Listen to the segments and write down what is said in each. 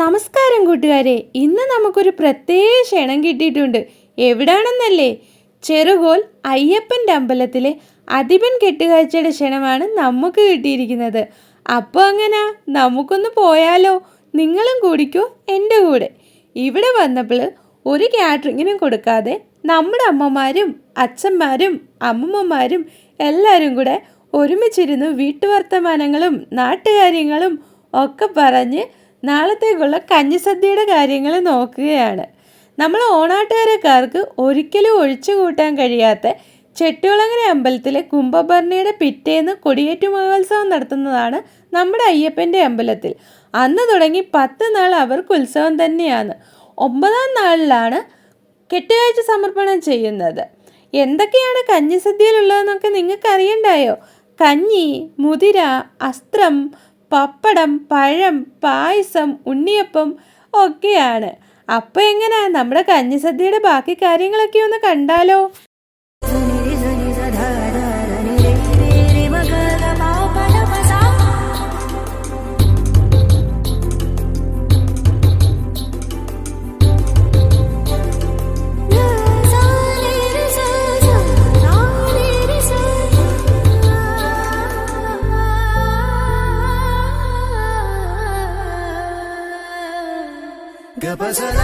നമസ്കാരം കൂട്ടുകാരെ. ഇന്ന് നമുക്കൊരു പ്രത്യേക ക്ഷണം കിട്ടിയിട്ടുണ്ട്. എവിടാണെന്നല്ലേ? ചെറുകോൽ അയ്യപ്പന്റെ അമ്പലത്തിലെ അതിപൻ കെട്ടുകാഴ്ചയുടെ ക്ഷണമാണ് നമുക്ക് കിട്ടിയിരിക്കുന്നത്. അപ്പോൾ അങ്ങനെ നമുക്കൊന്ന് പോയാലോ? നിങ്ങളും കൂടിക്കോ എന്റെ കൂടെ. ഇവിടെ വന്നപ്പോൾ ഒരു കാറ്ററിങ്ങിനും കൊടുക്കാതെ നമ്മുടെ അമ്മമാരും അച്ഛന്മാരും അമ്മമ്മമാരും എല്ലാവരും കൂടെ ഒരുമിച്ചിരുന്ന് വീട്ടുവർത്തമാനങ്ങളും നാട്ടുകാര്യങ്ങളും ഒക്കെ പറഞ്ഞ് നാളത്തേക്കുള്ള കഞ്ഞിസദ്യയുടെ കാര്യങ്ങൾ നോക്കുകയാണ്. നമ്മൾ ഓണാട്ടുകാരക്കാർക്ക് ഒരിക്കലും ഒഴിച്ചു കൂട്ടാൻ കഴിയാത്ത ചെട്ടുകുളങ്ങര അമ്പലത്തിലെ കുംഭഭരണിയുടെ പിറ്റേന്ന് കൊടിയേറ്റു മഹോത്സവം നടത്തുന്നതാണ് നമ്മുടെ അയ്യപ്പന്റെ അമ്പലത്തിൽ. അന്ന് തുടങ്ങി പത്ത് നാൾ അവർക്ക് ഉത്സവം തന്നെയാണ്. ഒമ്പതാം നാളിലാണ് കെട്ടുകാഴ്ച സമർപ്പണം ചെയ്യുന്നത്. എന്തൊക്കെയാണ് കഞ്ഞിസദ്യയിലുള്ളതെന്നൊക്കെ നിങ്ങൾക്ക് അറിയണ്ടായോ കഞ്ഞി മുതിര അസ്ത്രം പപ്പടം പഴം പായസം ഉണ്ണിയപ്പം ഒക്കെയാണ്. അപ്പോൾ എങ്ങനെയാ നമ്മുടെ കഞ്ഞിസദ്യയുടെ ബാക്കി കാര്യങ്ങളൊക്കെ ഒന്ന് കണ്ടാലോ? ገበሰላ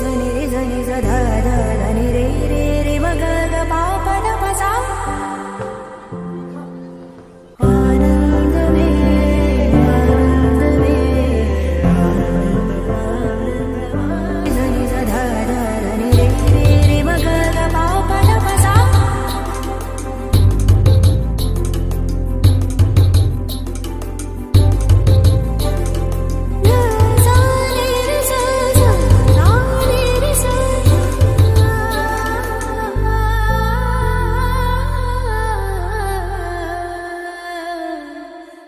Zani zani zada da.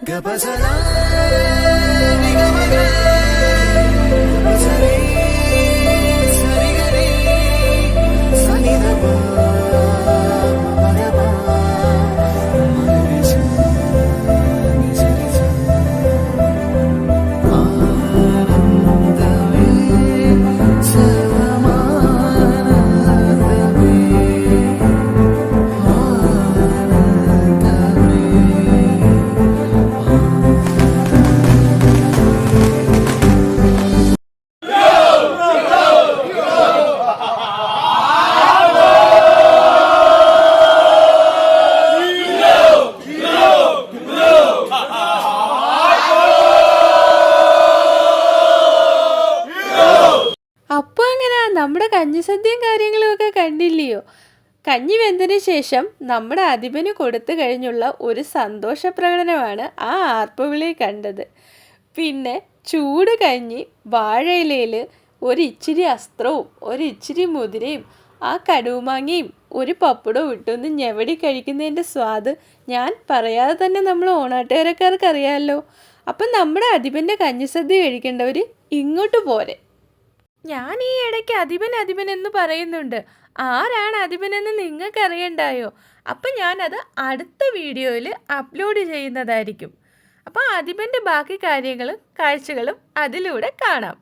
ገባ ሰላም അപ്പോൾ എങ്ങനെയാ നമ്മുടെ കഞ്ഞിസദ്യയും കാര്യങ്ങളും ഒക്കെ കണ്ടില്ലയോ? കഞ്ഞി വെന്തതിന് ശേഷം നമ്മുടെ അധിപന് കൊടുത്തു കഴിഞ്ഞുള്ള ഒരു സന്തോഷ പ്രകടനമാണ് ആ ആർപ്പുവിളി കണ്ടത്. പിന്നെ ചൂട് കഞ്ഞി വാഴയിലയിൽ ഒരിച്ചിരി അസ്ത്രവും ഒരിച്ചിരി മുതിരയും ആ കടുമാങ്ങയും ഒരു പപ്പടവും ഇട്ടൊന്ന് ഞെവടി കഴിക്കുന്നതിന്റെ സ്വാദ് ഞാൻ പറയാതെ തന്നെ നമ്മൾ ഓണാട്ടുകാരക്കാർക്ക് അറിയാമല്ലോ അപ്പം നമ്മുടെ അധിപന്റെ കഞ്ഞിസദ്യ കഴിക്കേണ്ടവർ ഇങ്ങോട്ട് പോരെ. ഞാൻ ഈ ഇടയ്ക്ക് അധിപൻ അധിപൻ എന്ന് പറയുന്നുണ്ട്. ആരാണ് അധിപനെന്ന് നിങ്ങൾക്ക് അറിയണ്ടായോ അപ്പം ഞാനത് അടുത്ത വീഡിയോയിൽ അപ്ലോഡ് ചെയ്യുന്നതായിരിക്കും. അപ്പോൾ അധിപന്റെ ബാക്കി കാര്യങ്ങളും കാഴ്ചകളും അതിലൂടെ കാണാം.